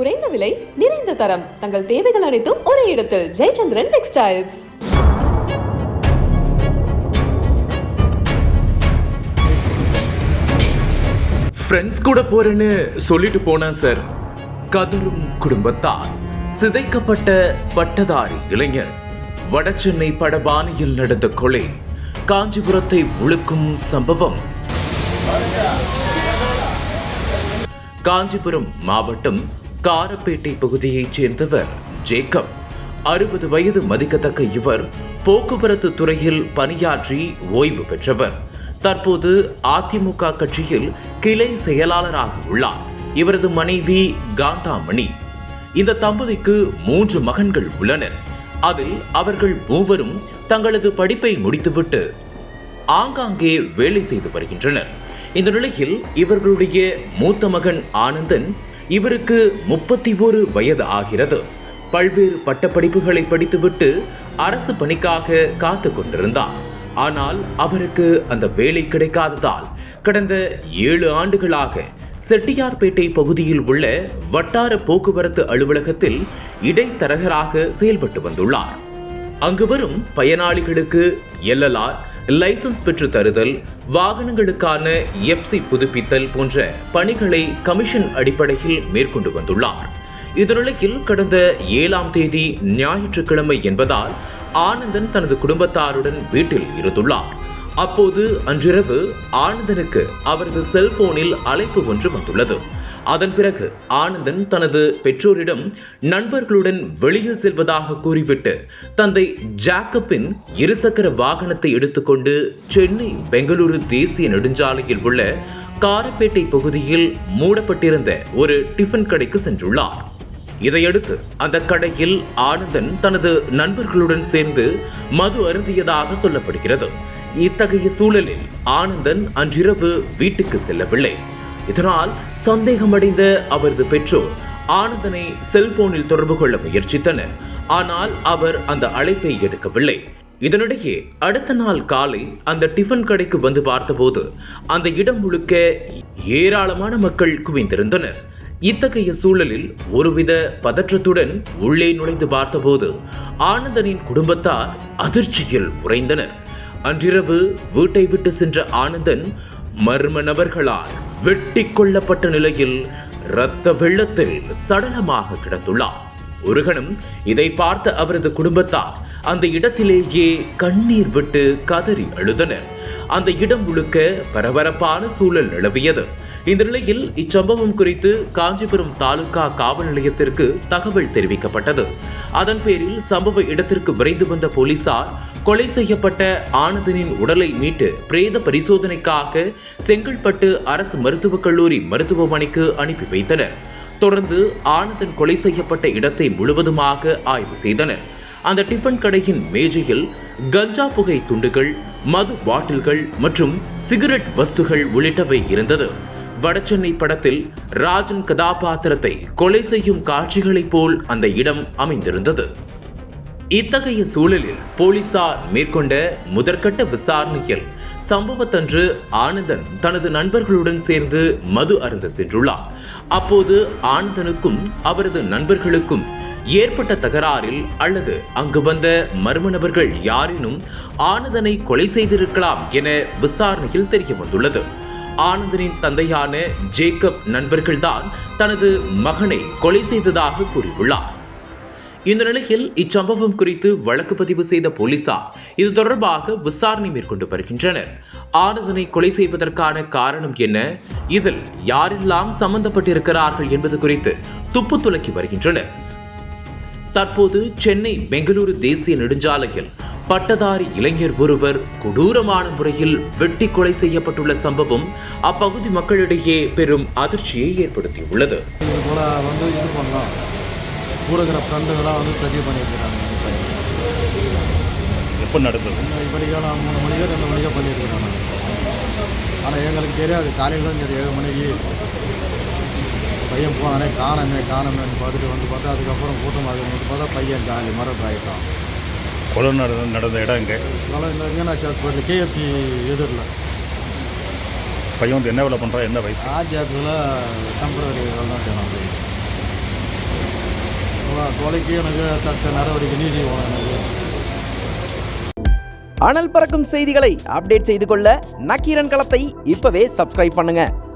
குறைந்த விலை நிறைந்த தரம். தங்கள் தேவைகள் அனைத்தும் ஒரே இடத்தில். ஜெயச்சந்திரன் டெக்ஸ்டைல்ஸ். ஃப்ரெண்ட்ஸ் கூட போறேன்னு சொல்லிட்டு போனேன் சார் கதரும் குடும்பத்தார். சிதைக்கப்பட்ட பட்டதாரி இளைஞர். வடசென்னை படபாணியில் நடந்த கொலை. காஞ்சிபுரத்தை உழுக்கும் சம்பவம். காஞ்சிபுரம் மாவட்டம் காரப்பேட்டை பகுதியைச் சேர்ந்தவர் ஜேக்கப். அறுபது வயது மதிக்கத்தக்க இவர் போக்குவரத்து துறையில் பணியாற்றி ஓய்வு பெற்றவர். தற்போது அதிமுக கட்சியில் கிளை செயலாளராக உள்ளார். இவரது மனைவி காந்தாமணி. இந்த தம்பதிக்கு மூன்று மகன்கள் உள்ளனர். அதில் அவர்கள் மூவரும் தங்களது படிப்பை முடித்துவிட்டு ஆங்காங்கே வேலை செய்து வருகின்றனர். இந்த நிலையில் இவர்களுடைய மூத்த மகன் ஆனந்தன் இவருக்கு முப்பத்தி ஒரு வயது ஆகிறது. பல்வேறு பட்டப்படிப்புகளை படித்துவிட்டு அரசு பணிக்காக காத்து கொண்டிருந்தார். ஆனால் அவருக்கு அந்த வேலை கிடைக்காததால் கடந்த ஏழு ஆண்டுகளாக செட்டியார்பேட்டை பகுதியில் உள்ள வட்டார போக்குவரத்து அலுவலகத்தில் இடைத்தரகராக செயல்பட்டு வந்துள்ளார். அங்கு வரும் பயனாளிகளுக்கு எல்எல்ஆர் லைசன்ஸ் பெற்று தருதல் வாகனங்களுக்கான எப்சி புதுப்பித்தல் போன்ற பணிகளை கமிஷன் அடிப்படையில் மேற்கொண்டு வந்துள்ளார். இதனிலையில் கடந்த ஏழாம் தேதி ஞாயிற்றுக்கிழமை என்பதால் ஆனந்தன் தனது குடும்பத்தாருடன் வீட்டில் இருந்துள்ளார். அப்போது அன்றிரவு ஆனந்தனுக்கு அவரது செல்போனில் அழைப்பு ஒன்று வந்துள்ளது. அதன் பிறகு ஆனந்தன் தனது பெற்றோரிடம் நண்பர்களுடன் வெளியில் செல்வதாக கூறிவிட்டு தந்தை ஜாக்கப்பின் இருசக்கர வாகனத்தை எடுத்துக்கொண்டு சென்னை பெங்களூரு தேசிய நெடுஞ்சாலையில் உள்ள காரப்பேட்டை பகுதியில் மூடப்பட்டிருந்த ஒரு டிஃபன் கடைக்கு சென்றுள்ளார். இதையடுத்து அந்த கடையில் ஆனந்தன் தனது நண்பர்களுடன் சேர்ந்து மது அருந்தியதாக சொல்லப்படுகிறது. இத்தகைய சூழலில் ஆனந்தன் அன்றிரவு வீட்டுக்கு செல்லவில்லை. இதனால் சந்தேகமடைந்த அவரது பெற்றோர் ஆனந்தனை செல்போனில் தொடர்பு கொள்ள முயற்சித்தனர். ஆனால் அவர் அந்த அழைப்பை எடுக்கவில்லை. இதனிடையே அடுத்த நாள் காலை அந்த டிஃபன் கடைக்கு வந்து பார்த்தபோது அந்த இடம் முழுக்க ஏராளமான மக்கள் குவிந்திருந்தனர். இத்தகைய சூழலில் ஒருவித பதற்றத்துடன் உள்ளே நுழைந்து பார்த்தபோது ஆனந்தனின் குடும்பத்தார் அதிர்ச்சியில் உறைந்தனர். அன்றிரவு வீட்டை விட்டு சென்ற ஆனந்தன் மர்ம நபர்களால் வெட்டி கொள்ளப்பட்ட நிலையில் இரத்த வெள்ளத்தில் சடலமாக கிடந்துள்ளார். ஒரு கணம் இதை பார்த்த அவரது குடும்பத்தார் அந்த இடத்திலேயே கண்ணீர் விட்டு கதறி அழுதனர். அந்த இடம் முழுக்க பரபரப்பான சூழல் நிலவியது. இந்த நிலையில் இச்சம்பவம் குறித்து காஞ்சிபுரம் தாலுகா காவல் நிலையத்திற்கு தகவல் தெரிவிக்கப்பட்டது. அதன் பேரில் சம்பவ இடத்திற்கு விரைந்து வந்த போலீசார் கொலை செய்யப்பட்ட ஆனந்தனின் உடலை மீட்டு பிரேத பரிசோதனைக்காக செங்கல்பட்டு அரசு மருத்துவக் கல்லூரி மருத்துவமனைக்கு அனுப்பி வைத்தனர். தொடர்ந்து ஆனந்தன் கொலை செய்யப்பட்ட இடத்தை முழுவதுமாக ஆய்வு செய்தனர். அந்த டிஃபன் கடையின் மேஜையில் கஞ்சா புகை துண்டுகள் மது பாட்டில்கள் மற்றும் சிகரெட் வஸ்துகள் உள்ளிட்டவை இருந்தது. வடசென்னை படத்தில் ராஜன் கதாபாத்திரத்தை கொலை செய்யும் காட்சிகளைப் போல் அந்த இடம் அமைந்திருந்தது. இத்தகைய சூழலில் போலீசார் மேற்கொண்ட முதற்கட்ட விசாரணையில் சம்பவத்தன்று ஆனந்தன் தனது நண்பர்களுடன் சேர்ந்து மது அருந்த சென்றுள்ளார். அப்போது ஆனந்தனுக்கும் அவரது நண்பர்களுக்கும் ஏற்பட்ட தகராறில் அல்லது அங்கு வந்த மர்ம நபர்கள் யாரேனும் ஆனந்தனை கொலை செய்திருக்கலாம் என விசாரணையில் தெரிய வந்துள்ளது ஆனந்தனின் தந்தையான ஜேக்கப் நண்பர்கள்தான் தனது மகனை கொலை செய்ததாக கூறியுள்ளார். இந்த நிலையில் இச்சம்பவம் குறித்து வழக்கு பதிவு செய்த போலீசார் இது தொடர்பாக விசாரணை மேற்கொண்டு வருகின்றனர். ஆனந்தனை கொலை செய்வதற்கான காரணம் என்ன? இதில் யாரெல்லாம் சம்பந்தப்பட்டிருக்கிறார்கள் என்பது குறித்து துப்பு துலக்கி வருகின்றனர். தற்போது சென்னை பெங்களூரு தேசிய நெடுஞ்சாலையில் பட்டதாரி இளைஞர் ஒருவர் கொடூரமான முறையில் வெட்டி கொலை செய்யப்பட்டுள்ள சம்பவம் அப்பகுதி மக்களிடையே பெரும் அதிர்ச்சியை ஏற்படுத்தியுள்ளது. இது போல் வந்து இது பண்ணலாம். கூட இருக்கிற வந்து சரி பண்ணியிருக்கிறாங்க. எப்போ நடந்தது? இப்படிக்கா நான் மூணு மணிக்கோ ரெண்டு மணிக்கோ பண்ணியிருக்கிறாங்க ஆனால் எங்களுக்கு தெரியாது. காலையில் தான் சரி ஏழு மணிக்கு பையன் போனானே காணமே காணமேன்னு பார்த்துட்டு வந்து பார்த்தா அதுக்கப்புறம் கூட்டமாக வந்து பார்த்தா பையன் காலி மரம் ஆகிட்டான் கொலை நடந்த நடந்த இடம் இந்த மீனாட்சி ஹாஸ்பிட்டல் கேஎஃப்சி எதிரில். பையன் வந்து என்ன வேலை பண்ணுறான் என்ன வயசு? ஆர்ஜிஆத்தில் டெம்பரரி வேலை தான் செய்யணும் கொலைக்கு எனக்கு தக்க நடவடிக்கை நீதி அனல் பறக்கும் செய்திகளை அப்டேட் செய்து கொள்ள நக்கீரன் களத்தை இப்பவே சப்ஸ்கிரைப் பண்ணுங்க.